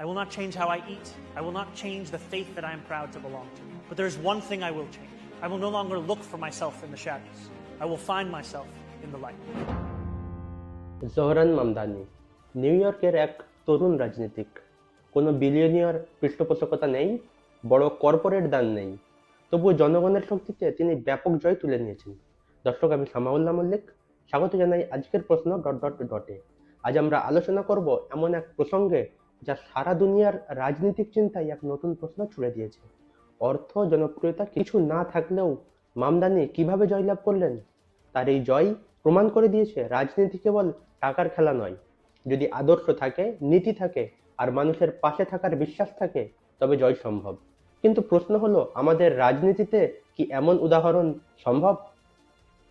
I will not change how I eat. I will not change the faith that I am proud to belong to. But there is one thing I will change. I will no longer look for myself in the shadows. I will find myself in the light. Zohran Mamdani new ইয়র্কের এক তরুণ রাজনীতিক কোনো billionaire পৃষ্ঠপোষকতা নেই বড় corporate দান নেই তবুও জনগণের শক্তিতে তিনি ব্যাপক জয় তুলে নিয়েছেন দর্শক আমি সামাউল্লাহ মল্লিক স্বাগত জানাই আজকের প্রশ্ন ডট ডট ডটে আজ আমরা আলোচনা করব এমন এক প্রসঙ্গে যা সারা দুনিয়ার রাজনৈতিক চিন্তায় এক নতুন প্রশ্ন ছুড়ে দিয়েছে। অর্থ জনপ্রিয়তা কিছু না থাকলেও মামদানি কীভাবে জয়লাভ করলেন? তার এই জয় প্রমাণ করে দিয়েছে রাজনীতি কেবল টাকার খেলা নয়। যদি আদর্শ থাকে, নীতি থাকে, আর মানুষের পাশে থাকার বিশ্বাস থাকে, তবে জয় সম্ভব। কিন্তু প্রশ্ন হলো, আমাদের রাজনীতিতে কি এমন উদাহরণ সম্ভব?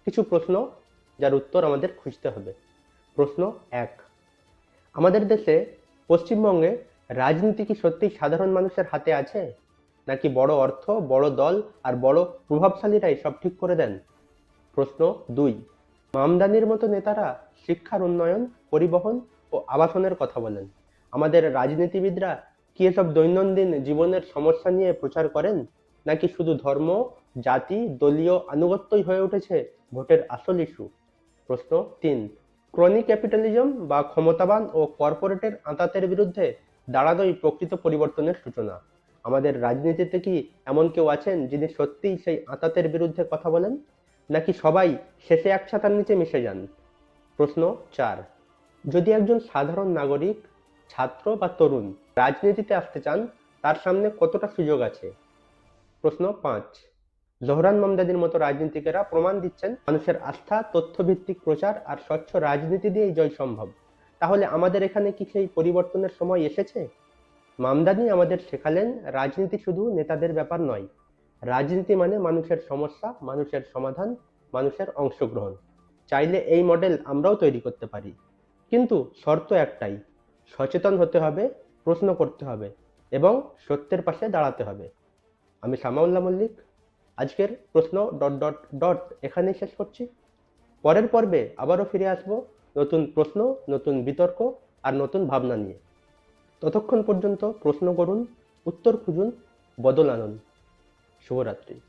কিছু প্রশ্ন যার উত্তর আমাদের খুঁজতে হবে। প্রশ্ন এক, আমাদের দেশে পশ্চিমবঙ্গে রাজনীতি কি সত্যিই সাধারণ মানুষের হাতে আছে? নাকি বড় অর্থ, বড় দল আর বড় প্রভাবশালীরাই সব ঠিক করে দেন? প্রশ্ন দুই। মামদানির মতো নেতারা শিক্ষার উন্নয়ন, পরিবহন ও আবাসনের কথা বলেন। আমাদের রাজনীতিবিদরা কি এসব দৈনন্দিন জীবনের সমস্যা নিয়ে প্রচার করেন? নাকি শুধু ধর্ম, জাতি, দলীয় আনুগত্যই হয়ে উঠেছে ভোটের আসল ইস্যু প্রশ্ন তিন। ক্রনি ক্যাপিটালিজম বা ক্ষমতাবান ও কর্পোরেটের আঁতাতের বিরুদ্ধে দাঁড়ানোই প্রকৃত পরিবর্তনের সূচনা। আমাদের রাজনীতিতে কি এমন কেউ আছেন যিনি সত্যিই সেই আঁতাতের বিরুদ্ধে কথা বলেন? নাকি সবাই শেষে এক ছাতার নিচে মিশে যান? প্রশ্ন চার। যদি একজন সাধারণ নাগরিক, ছাত্র বা তরুণ রাজনীতিতে আসতে চান, তার সামনে কতটা সুযোগ আছে? প্রশ্ন পাঁচ। জহরান মমদাদির মতো রাজনীতিকেরা প্রমাণ দিচ্ছেন মানুষের আস্থা, তথ্যভিত্তিক প্রচার আর স্বচ্ছ রাজনীতি দিয়েই জয় সম্ভব। তাহলে আমাদের এখানে কি সেই পরিবর্তনের সময় এসেছে? মামদানি আমাদের শেখালেন, রাজনীতি শুধু নেতাদের ব্যাপার নয়। রাজনীতি মানে মানুষের সমস্যা, মানুষের সমাধান, মানুষের অংশগ্রহণ। চাইলে এই মডেল আমরাও তৈরি করতে পারি। কিন্তু শর্ত একটাই, সচেতন হতে হবে, প্রশ্ন করতে হবে এবং সত্যের পাশে দাঁড়াতে হবে। আমি সামাউল্লাহ মল্লিক আজকের প্রশ্ন ডট ডট ডট এখানেই শেষ করছি। পরের পর্বে আবারও ফিরে আসব নতুন প্রশ্ন, নতুন বিতর্ক আর নতুন ভাবনা নিয়ে। ততক্ষণ পর্যন্ত প্রশ্ন করুন, উত্তর খুঁজুন, বদল আনুন। শুভরাত্রি।